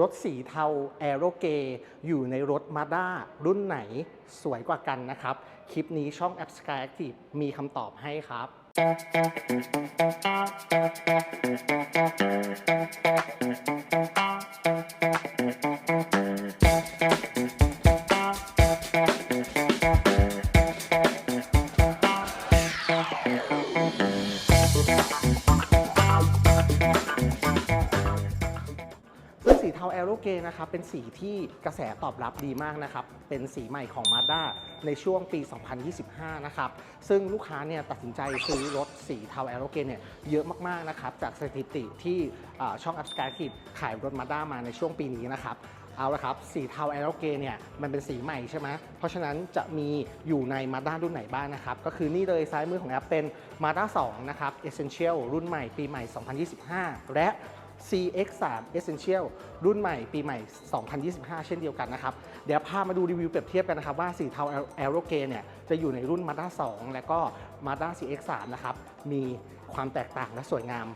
รถสีเทาแอโรเกอยู่ในรถมาด้ารุ่นไหนสวยกว่ากันนะครับ คลิปนี้ช่อง a p p Sky Active มีคำตอบให้ครับซึ่ง เทาแอโรเกนะครับเป็นสีที่กระแสตอบรับดีมากนะครับ เป็นสีใหม่ของ Mazda ในช่วงปี 2025 นะครับ ซึ่งลูกค้าเนี่ยตัดสินใจซื้อรถสีเทาแอโรเกเนี่ยเยอะมากๆนะครับ จากสถิติที่อ่าช่อง a p p s k y ขายรถ Mazda มาในช่วงปีนี้นะครับเอาละครับ สีเทาแอโรเกเนี่ยมันเป็นสีใหม่ใช่ไหมเพราะฉะนั้นจะมีอยู่ใน Mazda รุ่นไหนบ้างนะครับ ก็คือนี่เลยซ้ายมือของแอปเป็น Mazda 2นะครับ Essential รุ่นใหม่ปีใหม่ 2025 และ CX3 Essential รุ่นใหม่ปีใหม่ 2025 เช่นเดียวกันนะครับ เดี๋ยวพามาดูรีวิวเปรียบเทียบกันนะครับ ว่าสีเทา Aeroge เนี่ยจะอยู่ในรุ่น Mazda 2 และก็ Mazda CX3 นะครับ มีความแตกต่างและสวยงาม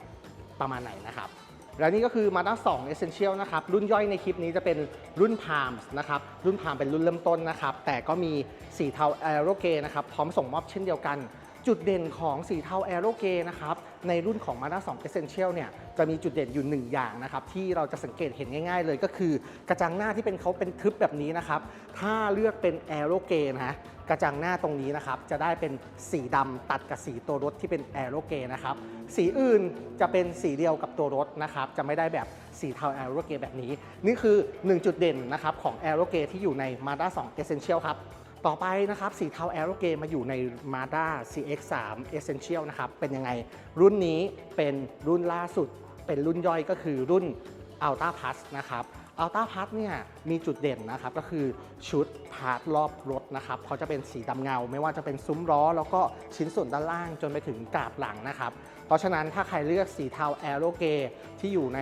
ประมาณไหนนะครับ และนี่ก็คือ Mazda 2 Essential นะครับ รุ่นย่อยในคลิปนี้จะเป็นรุ่น Palms นะครับ รุ่น Palm เป็นรุ่นเริ่มต้นนะครับ แต่ก็มีสีเทา Aeroge นะครับ พร้อมส่งมอบเช่นเดียวกัน จุดเด่นของสีเทา Aeroge นะครับในรุ่นของ Mazda 2 Essential เนี่ยจะมีจุดเด่นอยู่หนึ่งอย่างนะครับที่เราจะสังเกตเห็นง่ายๆเลยก็คือกระจังหน้าที่เป็นเขาเป็นทึบแบบนี้นะครับถ้าเลือกเป็น Aeroge นะฮะกระจังหน้าตรงนี้นะครับจะได้เป็นสีดำตัดกับสีตัวรถที่เป็น Aeroge นะครับสีอื่นจะเป็นสีเดียวกับตัวรถนะครับจะไม่ได้แบบสีเทา Aeroge แบบนี้ นี่คือ 1 จุดเด่นนะครับของ Aeroge ที่อยู่ใน Mazda 2 Essential ครับ ต่อไปนะครับสีเทา Aeroge มาอยู่ใน Mazda CX3 Essential นะครับ เป็นยังไง รุ่นนี้เป็นรุ่นล่าสุด เป็นรุ่นย่อยก็คือรุ่น Ultra Plus นะครับ Ultra Plus เนี่ยมีจุดเด่นนะครับก็คือชุดพาร์ทรอบรถนะครับเขาจะเป็นสีดำเงา ไม่ว่าจะเป็นซุ้มล้อ แล้วก็ชิ้นส่วนด้านล่างจนไปถึงกาบหลังนะครับ เพราะฉะนั้นถ้าใครเลือกสีเทา Aeroge ที่อยู่ใน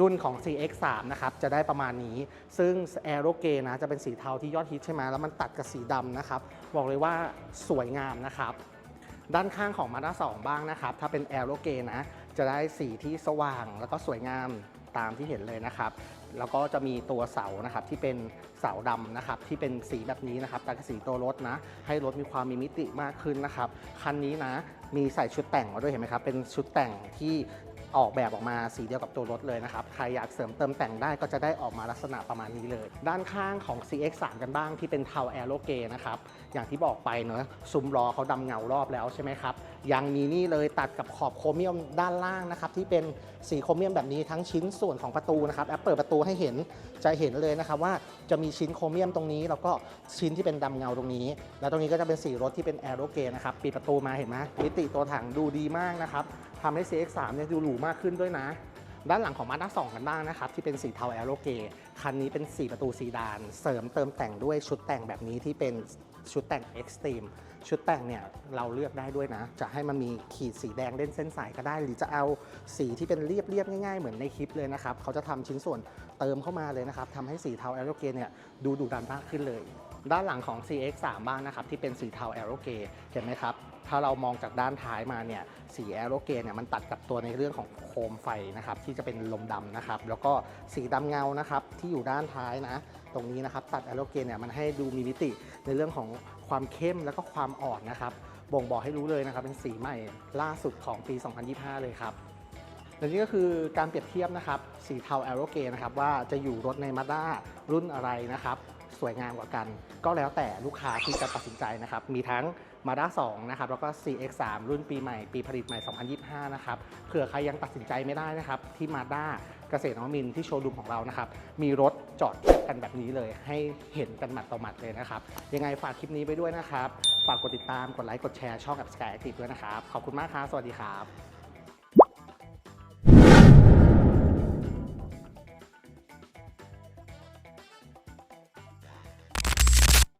รุ่นของ CX3 นะครับจะได้ประมาณนี้ ซึ่ง Aeroge นะจะเป็นสีเทาที่ยอดฮิตใช่ไหมแล้วมันตัดกับสีดำนะครับ บอกเลยว่าสวยงามนะครับด้านข้างของ Mazda 2บ้างนะครับ ถ้าเป็น Aeroge นะจะได้สีที่สว่างแล้วก็สวยงามตามที่เห็นเลยนะครับ แล้วก็จะมีตัวเสานะครับที่เป็นเสาดำนะครับที่เป็นสีแบบนี้นะครับตัดกับสีตัวรถนะ ให้รถมีความมีมิติมากขึ้นนะครับ คันนี้นะมีใส่ชุดแต่งมาด้วยเห็นไหมครับ เป็นชุดแต่งที่ ออกแบบออกมาสีเดียวกับตัวรถเลยนะครับ ใครอยากเสริมเติมแต่งได้ก็จะได้ออกมาลักษณะประมาณนี้เลย ด้านข้างของ CX3 กันบ้างที่เป็นเทาแอโรเกนะครับ อย่างที่บอกไปเนอะซุ้มล้อเขาดำเงารอบแล้วใช่ไหมครับ ยังมีนี่เลยตัดกับขอบโครเมียมด้านล่างนะครับที่เป็นสีโครเมียมแบบนี้ทั้งชิ้นส่วนของประตูนะครับแอปเปิดประตูให้เห็นจะเห็นเลยนะครับว่าจะมีชิ้นโครเมียมตรงนี้ แล้วก็ชิ้นที่เป็นดำเงาตรงนี้ แล้วตรงนี้ก็จะเป็นสีรถที่เป็นแอโรเกนะครับปิดประตูมาเห็นไหมมิติตัวถังดูดีมากนะครับ ทำให้ CX3 เนี่ยดูหรูมากขึ้นด้วยนะ ด้านหลังของ Mazda 2กันบ้างนะครับ ที่เป็นสีเทาแอโรเกคันนี้เป็น 4 ประตูซีดาน เสริมเติมแต่งด้วยชุดแต่งแบบนี้ที่เป็นชุดแต่ง Extreme ชุดแต่งเนี่ยเราเลือกได้ด้วยนะ จะให้มันมีขีดสีแดงเล่นเส้นสายก็ได้ หรือจะเอาสีที่เป็นเรียบๆง่ายๆ เหมือนในคลิปเลยนะครับ เขาจะทำชิ้นส่วนเติมเข้ามาเลยนะครับทำให้สีเทาแอโรเกเนี่ยดูดุดันมากขึ้นเลย ด้านหลังของ CX3 บ้างนะครับที่เป็นสีเทาแอโรเกเห็นไหมครับ ถ้าเรามองจากด้านท้ายมาเนี่ยสีแอโรเกนเนี่ยมันตัดกับตัวในเรื่องของโคมไฟนะครับที่จะเป็นลมดำนะครับแล้วก็สีดำเงานะครับที่อยู่ด้านท้ายนะตรงนี้นะครับตัดแอโรเกนเนี่ยมันให้ดูมีมิติในเรื่องของความเข้มแล้วก็ความอ่อนนะครับบ่งบอกให้รู้เลยนะครับเป็นสีใหม่ล่าสุดของปี 2025 เลยครับและนี่ก็คือการเปรียบเทียบนะครับสีเทาแอโรเกนะครับว่าจะอยู่รถใน Mazda รุ่นอะไรนะครับ สวยงามกว่ากัน ก็แล้วแต่ลูกค้าที่จะตัดสินใจนะครับ มีทั้ง Mazda 2นะครับแล้วก็ CX3 รุ่นปีใหม่ ปีผลิตใหม่ 2025 นะครับเผื่อใครยังตัดสินใจไม่ได้นะครับ ที่ Mazda เกษตรนวมินที่โชว์รูมของเรานะครับ มีรถจอดเทียบกันแบบนี้เลย ให้เห็นกันหมัดต่อหมัดเลยนะครับ ยังไงฝากคลิปนี้ไปด้วยนะครับ ฝากกดติดตาม กดไลค์ กดแชร์ช่องกับ Sky Active ด้วยนะครับ ขอบคุณมากครับ สวัสดีครับ